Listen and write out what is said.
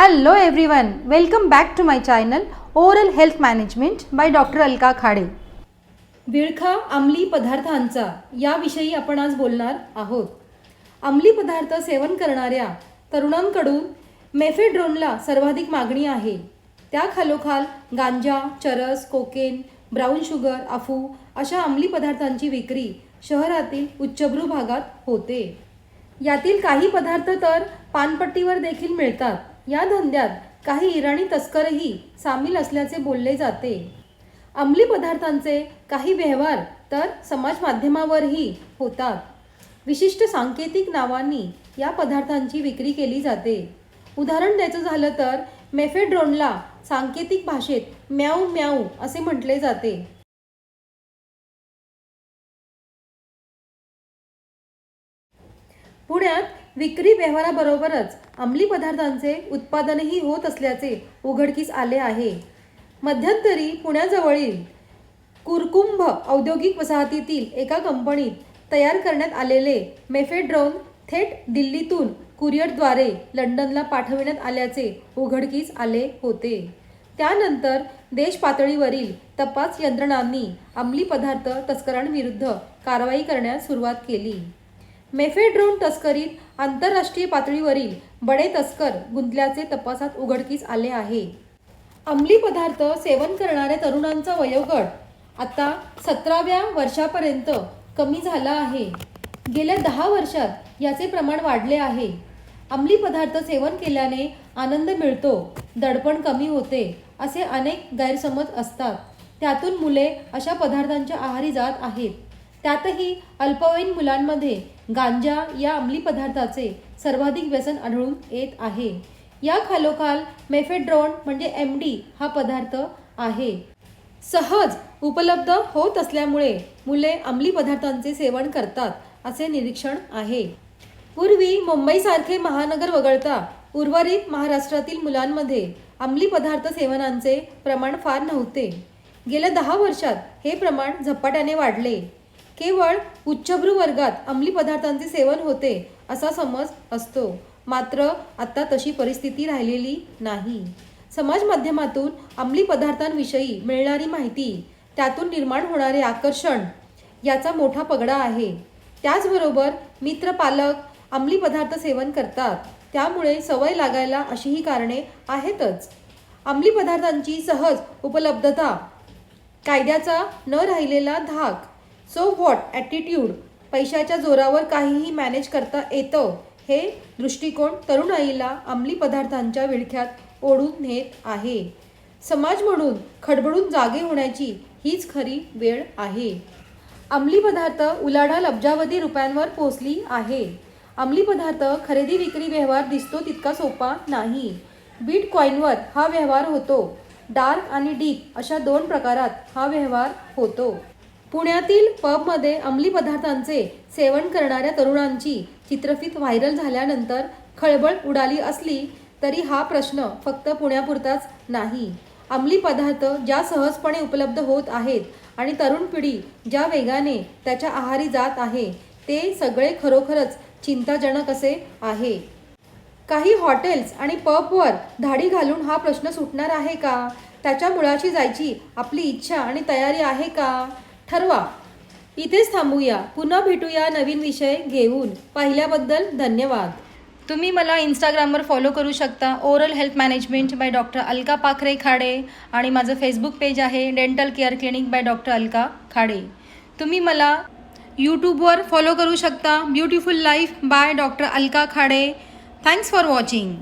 Hello everyone welcome back to my channel oral health management by doctor Alka Khade विळखा अंमली पदार्थांचा याविषयी आपण आज बोलणार आहोत. अंमली पदार्थ सेवन करणाऱ्या तरुणांकडून मेफेड्रोनला सर्वाधिक मागणी आहे. त्या खालोखाल गांजा चरस कोकेन ब्राऊन शुगर अफू अशा अंमली पदार्थांची विक्री शहरातील उच्चभ्रू भागात होते. यातील काही पदार्थ तर पानपट्टीवर देखील मिळतात. या धंद्यात काही इराणी तस्करही सामील असल्याचे बोलले जाते. अंमली पदार्थांचे काही व्यवहार तर समाज माध्यमावरही होतात. विशिष्ट सांकेतिक नावांनी या पदार्थांची विक्री केली जाते. उदाहरण द्यायचं झालं तर मेफेड्रोनला सांकेतिक भाषेत म्याऊ म्याऊ असे म्हटले जाते. पुण्यात विक्री व्यवहाराबरोबरच अंमली पदार्थांचे उत्पादनही होत असल्याचे उघडकीस आले आहे. मध्यंतरी पुण्याजवळील कुरकुंभ औद्योगिक वसाहतीतील एका कंपनीत तयार करण्यात आलेले मेफेड्रोन थेट दिल्लीतून कुरिअरद्वारे लंडनला पाठविण्यात आल्याचे उघडकीस आले होते. त्यानंतर देश पातळीवरील तपास यंत्रणांनी अंमली पदार्थ तस्करांविरुद्ध कारवाई करण्यास सुरुवात केली. मेफेड्रोन तस्करीत आंतरराष्ट्रीय पातळीवरील बडे तस्कर गुंतल्याचे तपासात उघडकीस आले आहे. अंमली पदार्थ सेवन करणाऱ्या तरुणांचा वयोगट आता सतराव्या वर्षापर्यंत कमी झाला आहे. गेल्या दहा वर्षात याचे प्रमाण वाढले आहे. अंमली पदार्थ सेवन केल्याने आनंद मिळतो दडपण कमी होते असे अनेक गैरसमज असतात. त्यातून मुले अशा पदार्थांच्या आहारी जात आहेत. त्यातही अल्पवयीन मुलांमध्ये गांजा या अंमली पदार्थाचे सर्वाधिक व्यसन आढळून येत आहे. या खालोखाल मेफेड्रॉन म्हणजे एम डी हा पदार्थ आहे. सहज उपलब्ध होत असल्यामुळे मुले अंमली पदार्थांचे सेवन करतात असे निरीक्षण आहे. पूर्वी मुंबईसारखे महानगर वगळता उर्वरित महाराष्ट्रातील मुलांमध्ये अंमली पदार्थ सेवनांचे प्रमाण फार नव्हते. गेल्या दहा वर्षात हे प्रमाण झपाट्याने वाढले. केवळ उच्चभ्रू वर्गात अंमली पदार्थांचे सेवन होते असा समज असतो. मात्र आत्ता तशी परिस्थिती राहिलेली नाही. समाज माध्यमातून अंमली पदार्थांविषयी मिळणारी माहिती त्यातून निर्माण होणारे आकर्षण याचा मोठा पगडा आहे. त्याचबरोबर मित्र पालक अंमली पदार्थ सेवन करतात. त्यामुळे सवय लागायला अशीही कारणे आहेतच. अंमली पदार्थांची सहज उपलब्धता कायद्याचा न राहिलेला धाक सो व्हॉट ॲटिट्यूड पैशाच्या जोरावर काहीही मॅनेज करता येतं. हे दृष्टिकोन तरुणाईला अंमली पदार्थांच्या विळख्यात ओढून नेत आहे. समाज म्हणून खडबडून जागे होण्याची हीच खरी वेळ आहे. अंमली पदार्थ उलाढाल अब्जावधी रुपयांवर पोचली आहे. अंमली पदार्थ खरेदी विक्री व्यवहार दिसतो तितका सोपा नाही. बीट कॉईनवर हा व्यवहार होतो. डार्क आणि डीप अशा दोन प्रकारात हा व्यवहार होतो. पुण्यातील पबमध्ये अंमली पदार्थांचे सेवन करणाऱ्या तरुणांची चित्रफित व्हायरल झाल्यानंतर खळबळ उडाली असली तरी हा प्रश्न फक्त पुण्यापुरताच नाही. अंमली पदार्थ ज्या सहजपणे उपलब्ध होत आहेत आणि तरुण पिढी ज्या वेगाने त्याच्या आहारी जात आहे ते सगळे खरोखरच चिंताजनक असे आहे. काही हॉटेल्स आणि पबवर धाडी घालून हा प्रश्न सुटणार आहे का? त्याच्या मुळाशी जायची आपली इच्छा आणि तयारी आहे का? ठरवा. इथेच थांबूया. पुन्हा भेटूया नवीन विषय घेऊन. पाहिल्याबद्दल धन्यवाद. तुम्ही मला इंस्टाग्रामवर फॉलो करू शकता. Oral health management by doctor Alka Pakhare Khade आणि माझं फेसबुक पेज आहे dental care clinic by doctor Alka Khade. तुम्ही मला यूट्यूबवर फॉलो करू शकता. Beautiful life by doctor Alka Khade. Thanks for watching